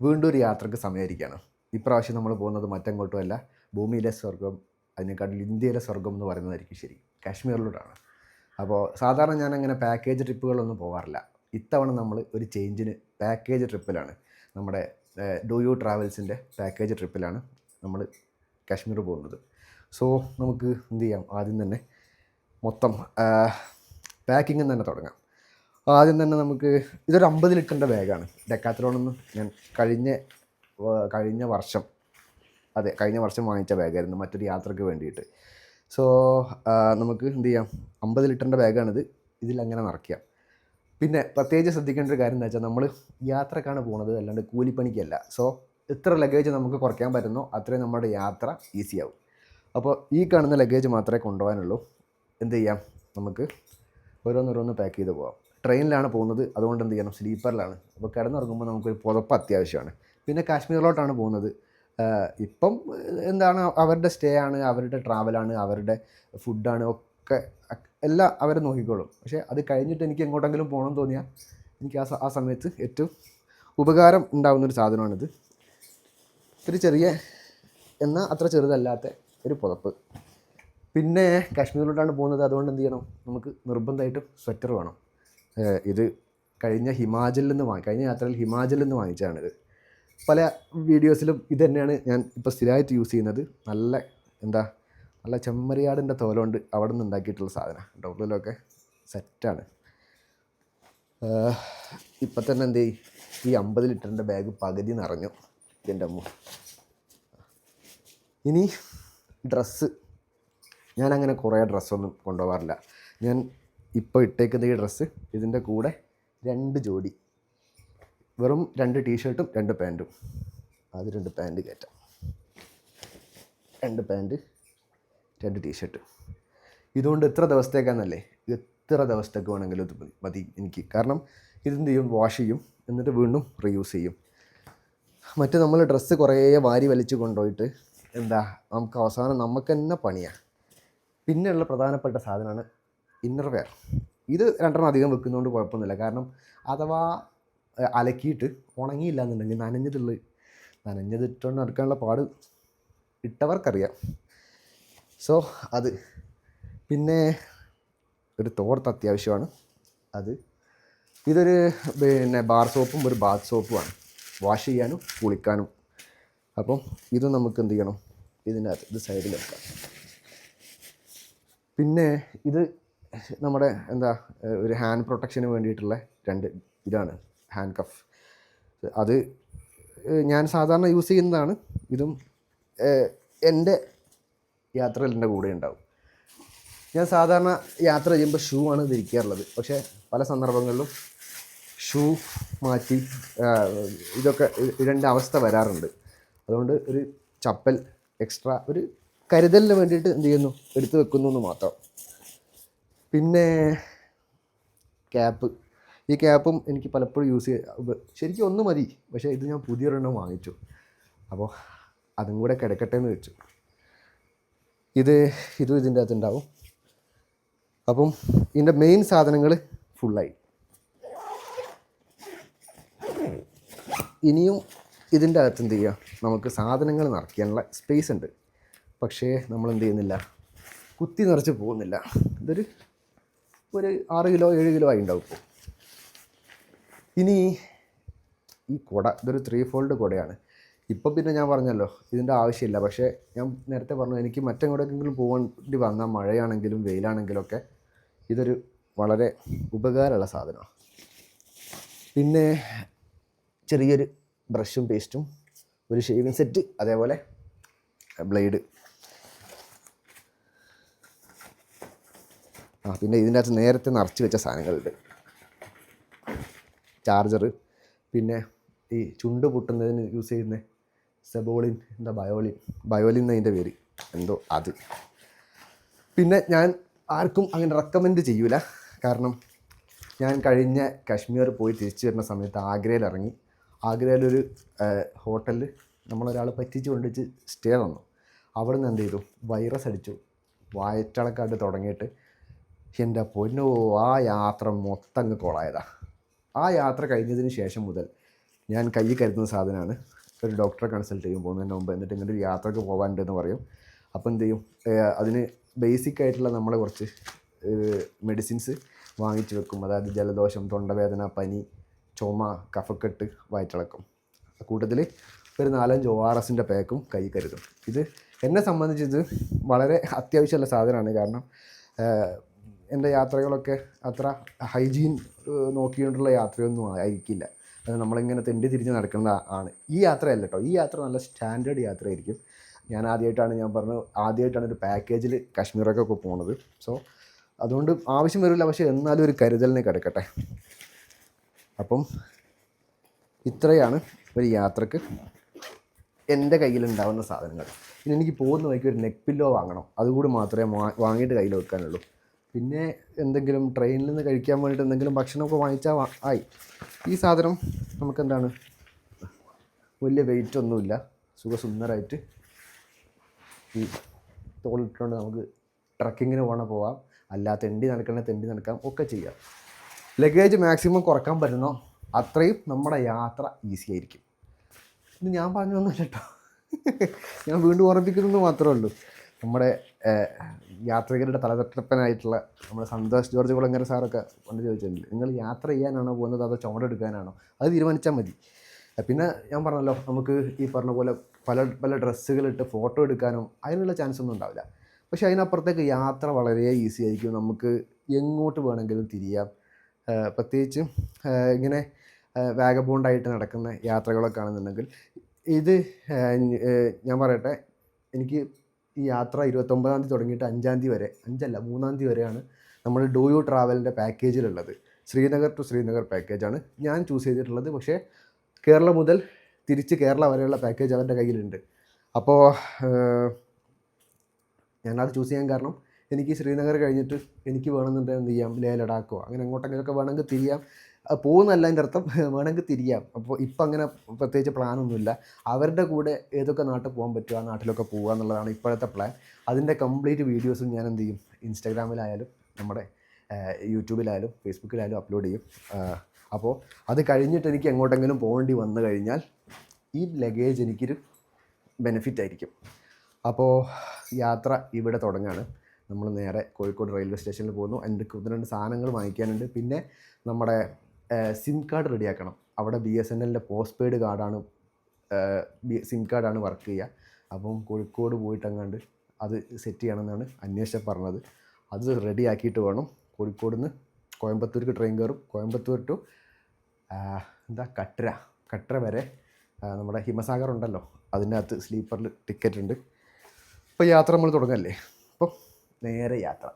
വീണ്ടും ഒരു യാത്രയ്ക്ക് സമയമായിരിക്കുകയാണ് ഇപ്രാവശ്യം നമ്മൾ പോകുന്നത് മറ്റെങ്ങോട്ടുമല്ല ഭൂമിയിലെ സ്വർഗം അതിനേക്കാട്ടിൽ ഇന്ത്യയിലെ സ്വർഗം എന്ന് പറയുന്നതായിരിക്കും ശരി. കാശ്മീരിലോട്ടാണ് അപ്പോൾ സാധാരണ ഞാൻ അങ്ങനെ പാക്കേജ് ട്രിപ്പുകളൊന്നും പോകാറില്ല ഇത്തവണ നമ്മൾ ഒരു ചേഞ്ചിന് പാക്കേജ് ട്രിപ്പിലാണ് നമ്മുടെ ഡു യു ട്രാവൽസിന്റെ പാക്കേജ് ട്രിപ്പിലാണ് നമ്മൾ കാശ്മീർ പോകുന്നത്. സോ നമുക്ക് എന്ത് ചെയ്യാം? ആദ്യം തന്നെ മൊത്തം പാക്കിങ്ങും തന്നെ തുടങ്ങാം. ആദ്യം തന്നെ നമുക്ക് ഇതൊരു അമ്പത് ലിറ്ററിന്റെ ബാഗാണ്. ഡെക്കാത്തലോണെന്ന് ഞാൻ കഴിഞ്ഞ കഴിഞ്ഞ വർഷം അതെ കഴിഞ്ഞ വർഷം വാങ്ങിച്ച ബാഗായിരുന്നു മറ്റൊരു യാത്രയ്ക്ക് വേണ്ടിയിട്ട്. സോ നമുക്ക് എന്ത് ചെയ്യാം? അമ്പത് ലിറ്ററിന്റെ ബാഗാണിത്. ഇതിലങ്ങനെ നിറയ്ക്കാം. പിന്നെ പ്രത്യേകിച്ച് ശ്രദ്ധിക്കേണ്ട ഒരു കാര്യം എന്താ വെച്ചാൽ നമ്മൾ യാത്രക്കാണ് പോകുന്നത് അല്ലാണ്ട് കൂലിപ്പണിക്കല്ല. സോ എത്ര ലഗേജ് നമുക്ക് കുറയ്ക്കാൻ പറ്റുന്നോ അത്രയും നമ്മുടെ യാത്ര ഈസിയാവും അപ്പോൾ ഈ കാണുന്ന ലഗേജ് മാത്രമേ കൊണ്ടുപോകാനുള്ളൂ. എന്ത് ചെയ്യാം? നമുക്ക് ഓരോന്നോരോന്ന് പാക്ക് ചെയ്ത് പോകാം ട്രെയിനിലാണ് പോകുന്നത്. അതുകൊണ്ട് എന്ത് ചെയ്യണം? സ്ലീപ്പറിലാണ്. അപ്പോൾ കിടന്നിറങ്ങുമ്പോൾ നമുക്കൊരു പുതപ്പ് അത്യാവശ്യമാണ്. പിന്നെ കാശ്മീരിലോട്ടാണ് പോകുന്നത്. ഇപ്പം എന്താണ്? അവരുടെ സ്റ്റേ ആണ് അവരുടെ ട്രാവലാണ് അവരുടെ ഫുഡാണ് ഒക്കെ എല്ലാം അവർ നോക്കിക്കോളും. പക്ഷേ അത് കഴിഞ്ഞിട്ട് എനിക്ക് എങ്ങോട്ടെങ്കിലും പോകണം തോന്നിയാൽ എനിക്ക് ആ ആ സമയത്ത് ഏറ്റവും ഉപകാരം ഉണ്ടാകുന്നൊരു സാധനമാണിത്. ഒരു ചെറിയ എന്നാൽ അത്ര ചെറുതല്ലാത്ത ഒരു പുതപ്പ്. പിന്നെ കാശ്മീരിലോട്ടാണ് പോകുന്നത്. അതുകൊണ്ട് എന്ത് ചെയ്യണം? നമുക്ക് നിർബന്ധമായിട്ടും സ്വെറ്റർ വേണം. ഇത് കഴിഞ്ഞ ഹിമാചലിൽ നിന്ന് വാങ്ങി കഴിഞ്ഞ യാത്രയിൽ ഹിമാചലിൽ നിന്ന് വാങ്ങിച്ചതാണിത്. പല വീഡിയോസിലും ഇത് തന്നെയാണ് ഞാൻ ഇപ്പോൾ സ്ഥിരമായിട്ട് യൂസ് ചെയ്യുന്നത്. നല്ല എന്താ നല്ല ചെമ്മരിയാടിന്റെ തോലുകൊണ്ട് അവിടെ നിന്ന് ഉണ്ടാക്കിയിട്ടുള്ള സാധനം. ഡോക്ടറിലൊക്കെ സെറ്റാണ്. ഇപ്പം തന്നെ എന്ത് ഈ അമ്പത് ലിറ്ററിന്റെ ബാഗ് പകുതി നിറഞ്ഞു എന്റെ അമ്മ ഇനി ഡ്രസ്സ്. ഞാനങ്ങനെ കുറേ ഡ്രസ്സൊന്നും കൊണ്ടുപോകാറില്ല. ഞാൻ ഇപ്പോൾ ഇട്ടേക്കുന്ന ഈ ഡ്രസ്സ് ഇതിന്റെ കൂടെ രണ്ട് ജോഡി. വെറും രണ്ട് ടീഷർട്ടും രണ്ട് പാന്റും. അത് രണ്ട് പാന്റ് കയറ്റാം. രണ്ട് പാന്റ് രണ്ട് ടീഷർട്ട്. ഇതുകൊണ്ട് എത്ര ദിവസത്തേക്കാണെന്നല്ലേ എത്ര ദിവസത്തേക്ക് വേണമെങ്കിലും ഇത് മതി- എനിക്ക്. കാരണം ഇതെന്ത് ചെയ്യും? വാഷ് ചെയ്യും എന്നിട്ട് വീണ്ടും റീയൂസ് ചെയ്യും. മറ്റ് നമ്മൾ ഡ്രസ്സ് കുറേ വാരി വലിച്ചു കൊണ്ടുപോയിട്ട് എന്താ നമുക്ക് അവസാനം നമുക്ക് തന്നെ പണിയാണ് പിന്നെയുള്ള പ്രധാനപ്പെട്ട സാധനമാണ് ഇന്നർ വെയർ ഇത് രണ്ടെണ്ണം അധികം വെക്കുന്നതുകൊണ്ട് കുഴപ്പമൊന്നുമില്ല കാരണം അഥവാ അലക്കിയിട്ട് ഉണങ്ങിയില്ല എന്നുണ്ടെങ്കിൽ നനഞ്ഞതുള്ള നനഞ്ഞതിട്ടുകൊണ്ട് നടക്കാനുള്ള പാട് ഇട്ടവർക്കറിയാം. സോ അത്. പിന്നെ ഒരു തോർത്ത് അത്യാവശ്യമാണ്. അത്. ഇതൊരു പിന്നെ ബാർ സോപ്പും ഒരു ബാത്ത് സോപ്പുമാണ്. വാഷ് ചെയ്യാനും കുളിക്കാനും. അപ്പം ഇത് നമുക്ക് എന്ത് ചെയ്യണം? ഇതിനകത്ത് ഇത് സൈഡിൽ വെക്കാം. പിന്നെ ഇത് നമ്മുടെ എന്താ ഒരു ഹാൻഡ് പ്രൊട്ടക്ഷന് വേണ്ടിയിട്ടുള്ള രണ്ട് ഇതാണ് ഹാൻഡ് കഫ് അത് ഞാൻ സാധാരണ യൂസ് ചെയ്യുന്നതാണ്. ഇതും എന്റെ യാത്രയിൽ എന്റെ കൂടെ ഉണ്ടാവും. ഞാൻ സാധാരണ യാത്ര ചെയ്യുമ്പോൾ ഷൂ ആണ് ധരിക്കാറുള്ളത്. പക്ഷേ പല സന്ദർഭങ്ങളിലും ഷൂ മാറ്റി ഇതൊക്കെ രണ്ട് അവസ്ഥ വരാറുണ്ട്. അതുകൊണ്ട് ഒരു ചപ്പൽ എക്സ്ട്രാ ഒരു കരുതലിന് വേണ്ടിയിട്ട് എന്ത് ചെയ്യുന്നു? എടുത്തു വെക്കുന്നു എന്ന് മാത്രം. പിന്നെ ക്യാപ്പ്. ഈ ക്യാപ്പും എനിക്ക് പലപ്പോഴും യൂസ് ചെയ്യ ശരിക്കും ഒന്ന് മതി പക്ഷേ ഇത് ഞാൻ പുതിയൊരെണ്ണം വാങ്ങിച്ചു. അപ്പോൾ അതും കൂടെ കിടക്കട്ടെ എന്ന് വെച്ചു. ഇത് ഇതും ഇതിന്റെ അകത്ത് ഉണ്ടാവും അപ്പം ഇതിന്റെ മെയിൻ സാധനങ്ങൾ ഫുള്ളായി ഇനിയും ഇതിന്റെ അകത്ത് എന്ത് ചെയ്യുക നമുക്ക് സാധനങ്ങൾ നിറയ്ക്കാനുള്ള സ്പേസ് ഉണ്ട്. പക്ഷേ നമ്മൾ എന്ത് ചെയ്യുന്നില്ല? കുത്തി നിറച്ച് പോകുന്നില്ല. ഇതൊരു ഒരു ആറ് കിലോ ഏഴ് കിലോ ആയി ഉണ്ടാവും ഇനി ഈ കുട ഇതൊരു ത്രീ ഫോൾഡ് കുടയാണ്. ഇപ്പം പിന്നെ ഞാൻ പറഞ്ഞല്ലോ ഇതിന്റെ ആവശ്യമില്ല. പക്ഷേ ഞാൻ നേരത്തെ പറഞ്ഞു എനിക്ക് മറ്റെങ്ങോട്ടെങ്കിലും പോകേണ്ടി വന്നാൽ മഴയാണെങ്കിലും വെയിലാണെങ്കിലും ഒക്കെ ഇതൊരു വളരെ ഉപകാരമുള്ള സാധനമാണ്. പിന്നെ ചെറിയൊരു ബ്രഷും പേസ്റ്റും ഒരു ഷേവിങ് സെറ്റ് അതേപോലെ ബ്ലേഡ് ആ പിന്നെ ഇതിന്റെ അകത്ത് നേരത്തെ നിറച്ച് വെച്ച സാധനങ്ങളുണ്ട്. ചാർജർ പിന്നെ ഈ ചുണ്ട് പൊട്ടുന്നതിന് യൂസ് ചെയ്യുന്ന സെബോളിൻ എന്താ ബയോളിൻ ബയോളിൻ എന്നതിന്റെ പേര്. എന്തോ അത്. പിന്നെ ഞാൻ ആർക്കും അങ്ങനെ റെക്കമെൻഡ് ചെയ്യൂല. കാരണം ഞാൻ കഴിഞ്ഞ കാശ്മീർ പോയി തിരിച്ചു വരുന്ന സമയത്ത് ആഗ്രയിൽ ഇറങ്ങി. ആഗ്രയിലൊരു ഹോട്ടലിൽ നമ്മളൊരാൾ പറ്റിച്ച് കൊണ്ടുവച്ച് സ്റ്റേ തന്നു. അവിടെ നിന്ന് എന്ത് ചെയ്തു? വൈറസ് അടിച്ചു. വായറ്റളക്കാട്ട് തുടങ്ങിയിട്ട് എന്റെ പൊന്നോ ആ യാത്ര മൊത്തം അങ്ങ് കൊളായതാ. ആ യാത്ര കഴിഞ്ഞതിന് ശേഷം മുതൽ ഞാൻ കൈ കരുതുന്ന സാധനമാണ്. ഒരു ഡോക്ടറെ കൺസൾട്ട് ചെയ്യും പോകുന്നതിന് മുമ്പ് എന്നിട്ട് ഇങ്ങനെ ഒരു യാത്രയ്ക്ക് പോകാനുണ്ടെന്ന് പറയും. അപ്പോൾ എന്ത് ചെയ്യും? അതിന് ബേസിക് ആയിട്ടുള്ള നമ്മളെ കുറച്ച് മെഡിസിൻസ് വാങ്ങിച്ചു വെക്കും. അതായത് ജലദോഷം തൊണ്ടവേദന പനി ചുമ കഫക്കെട്ട് വയറ്റിളക്കം. കൂട്ടത്തിൽ ഒരു നാലഞ്ച് ഒ ആർ എസിന്റെ പാക്കും കൈ കരുതും. ഇത് എന്നെ സംബന്ധിച്ച് ഇത് വളരെ അത്യാവശ്യമുള്ള സാധനമാണ്. കാരണം എന്റെ യാത്രകളൊക്കെ അത്ര ഹൈജീൻ നോക്കിയിട്ടുള്ള യാത്രയൊന്നും ആയിരിക്കില്ല. അത് നമ്മളിങ്ങനെ തെണ്ടി തിരിഞ്ഞ് നടക്കുന്ന ആണ്. ഈ യാത്രയല്ല കേട്ടോ. ഈ യാത്ര നല്ല സ്റ്റാൻഡേർഡ് യാത്രയായിരിക്കും. ഞാൻ ആദ്യമായിട്ടാണ് ഞാൻ പറഞ്ഞത് ആദ്യമായിട്ടാണ് ഒരു പാക്കേജിൽ കാശ്മീറൊക്കെ പോണത്. സോ അതുകൊണ്ട് ആവശ്യം വരില്ല. പക്ഷേ എന്നാലും ഒരു കരുതലിനെ കിടക്കട്ടെ. അപ്പം ഇത്രയാണ് ഒരു യാത്രയ്ക്ക് എന്റെ കയ്യിലുണ്ടാവുന്ന സാധനങ്ങൾ. ഇനി എനിക്ക് പോകുന്ന വഴിക്ക് ഒരു നെക്ക് പില്ലോ വാങ്ങണം. അതുകൂടി മാത്രമേ വാങ്ങിയിട്ട് കയ്യിൽ വെക്കാനുള്ളൂ. പിന്നെ എന്തെങ്കിലും ട്രെയിനിൽ നിന്ന് കഴിക്കാൻ വേണ്ടിയിട്ട് എന്തെങ്കിലും ഭക്ഷണമൊക്കെ വാങ്ങിച്ചാൽ ആയി. ഈ സാധനം നമുക്കെന്താണ്? വലിയ വെയിറ്റ് ഒന്നുമില്ല. സുഖസുന്ദരമായിട്ട് ഈ തോളിട്ടുകൊണ്ട് നമുക്ക് ട്രക്കിങ്ങിന് പോകണ പോവാം. അല്ല തെണ്ടി നടക്കണേ തെണ്ടി നടക്കാം. ഒക്കെ ചെയ്യാം. ലഗേജ് മാക്സിമം കുറയ്ക്കാൻ പറ്റുന്നോ? അത്രയും നമ്മുടെ യാത്ര ഈസി ആയിരിക്കും. ഇത് ഞാൻ പറഞ്ഞു വന്നില്ല കേട്ടോ ഞാൻ വീണ്ടും ഓർമ്മിപ്പിക്കുന്നത് മാത്രമേ ഉള്ളൂ. നമ്മുടെ യാത്രികരുടെ തലതട്ടപ്പനായിട്ടുള്ള നമ്മുടെ സന്തോഷ് ജോർജ് കുളങ്ങര സാറൊക്കെ പണ്ട് ചോദിച്ചിട്ടുണ്ട്. നിങ്ങൾ യാത്ര ചെയ്യാനാണോ പോകുന്നത്? അതോ ചുമടെടുക്കാനാണോ? അത് തീരുമാനിച്ചാൽ മതി. പിന്നെ ഞാൻ പറഞ്ഞല്ലോ നമുക്ക് ഈ പറഞ്ഞ പോലെ പല പല ഡ്രസ്സുകളിട്ട് ഫോട്ടോ എടുക്കാനും അതിനുള്ള ചാൻസ് ഒന്നും ഉണ്ടാവില്ല. പക്ഷേ അതിനപ്പുറത്തേക്ക് യാത്ര വളരെ ഈസി ആയിരിക്കും. നമുക്ക് എങ്ങോട്ട് വേണമെങ്കിലും തിരിയാം. പ്രത്യേകിച്ച് ഇങ്ങനെ വാഗബോണ്ടായിട്ട് നടക്കുന്ന യാത്രകളൊക്കെ ആണെന്നുണ്ടെങ്കിൽ ഇത് ഞാൻ പറയട്ടെ എനിക്ക് ഈ യാത്ര ഇരുപത്തൊമ്പതാം തീയതി തുടങ്ങിയിട്ട് അഞ്ചാം തീയതി വരെ അഞ്ചല്ല മൂന്നാം തീയതി വരെയാണ് നമ്മൾ ഡു യു ട്രാവലിന്റെ പാക്കേജിലുള്ളത്. ശ്രീനഗർ ടു ശ്രീനഗർ പാക്കേജാണ് ഞാൻ ചൂസ് ചെയ്തിട്ടുള്ളത്. പക്ഷേ കേരളം മുതൽ തിരിച്ച് കേരള വരെയുള്ള പാക്കേജ് അവന്റെ കയ്യിലുണ്ട്. അപ്പോൾ ഞാനത് ചൂസ് ചെയ്യാൻ കാരണം എനിക്ക് ശ്രീനഗർ കഴിഞ്ഞിട്ട് എനിക്ക് വേണമെന്നുണ്ടെങ്കിൽ എന്ത് ചെയ്യാം ലേ ലഡാക്കോ അങ്ങനെ അങ്ങോട്ടെങ്കിലൊക്കെ വേണമെങ്കിൽ തിരിയാം. പോകുന്നല്ല അതിന്റെ അർത്ഥം. വേണമെങ്കിൽ തിരിയാം. അപ്പോൾ ഇപ്പം അങ്ങനെ പ്രത്യേകിച്ച് പ്ലാനൊന്നുമില്ല അവരുടെ കൂടെ ഏതൊക്കെ നാട്ടിൽ പോകാൻ പറ്റുമോ ആ നാട്ടിലൊക്കെ പോകുക എന്നുള്ളതാണ് ഇപ്പോഴത്തെ പ്ലാൻ അതിന്റെ കംപ്ലീറ്റ് വീഡിയോസും ഞാൻ എന്ത് ചെയ്യും? ഇൻസ്റ്റാഗ്രാമിലായാലും നമ്മുടെ യൂട്യൂബിലായാലും ഫേസ്ബുക്കിലായാലും അപ്ലോഡ് ചെയ്യും. അപ്പോൾ അത് കഴിഞ്ഞിട്ട് എനിക്ക് എങ്ങോട്ടെങ്കിലും പോകേണ്ടി വന്നു കഴിഞ്ഞാൽ ഈ ലഗേജ് എനിക്കൊരു ബെനിഫിറ്റ് ആയിരിക്കും. അപ്പോൾ യാത്ര ഇവിടെ തുടങ്ങാണ്. നമ്മൾ നേരെ കോഴിക്കോട് റെയിൽവേ സ്റ്റേഷനിൽ പോകുന്നു. എന്റെ ഒന്ന് രണ്ട് സാധനങ്ങൾ വാങ്ങിക്കാനുണ്ട്. പിന്നെ നമ്മുടെ സിം കാർഡ് റെഡിയാക്കണം. അവിടെ ബി എസ് എൻ എല്ലിന്റെ പോസ്റ്റ് പെയ്ഡ് കാർഡാണ് സിം കാർഡാണ് വർക്ക് ചെയ്യുക അപ്പം കോഴിക്കോട് പോയിട്ടങ്ങാണ്ട് അത് സെറ്റ് ചെയ്യണമെന്നാണ് അന്വേഷിച്ച പറഞ്ഞത്. അത് റെഡിയാക്കിയിട്ട് വേണം കോഴിക്കോട് നിന്ന് കോയമ്പത്തൂർക്ക് ട്രെയിൻ കയറും. കോയമ്പത്തൂർ ടു എന്താ കട്ര. കട്ര വരെ നമ്മുടെ ഹിമസാഗർ ഉണ്ടല്ലോ അതിന്റെ അകത്ത് സ്ലീപ്പറിൽ ടിക്കറ്റ് ഉണ്ട്. അപ്പോൾ യാത്ര നമ്മൾ തുടങ്ങല്ലേ? അപ്പം നേരെ യാത്ര.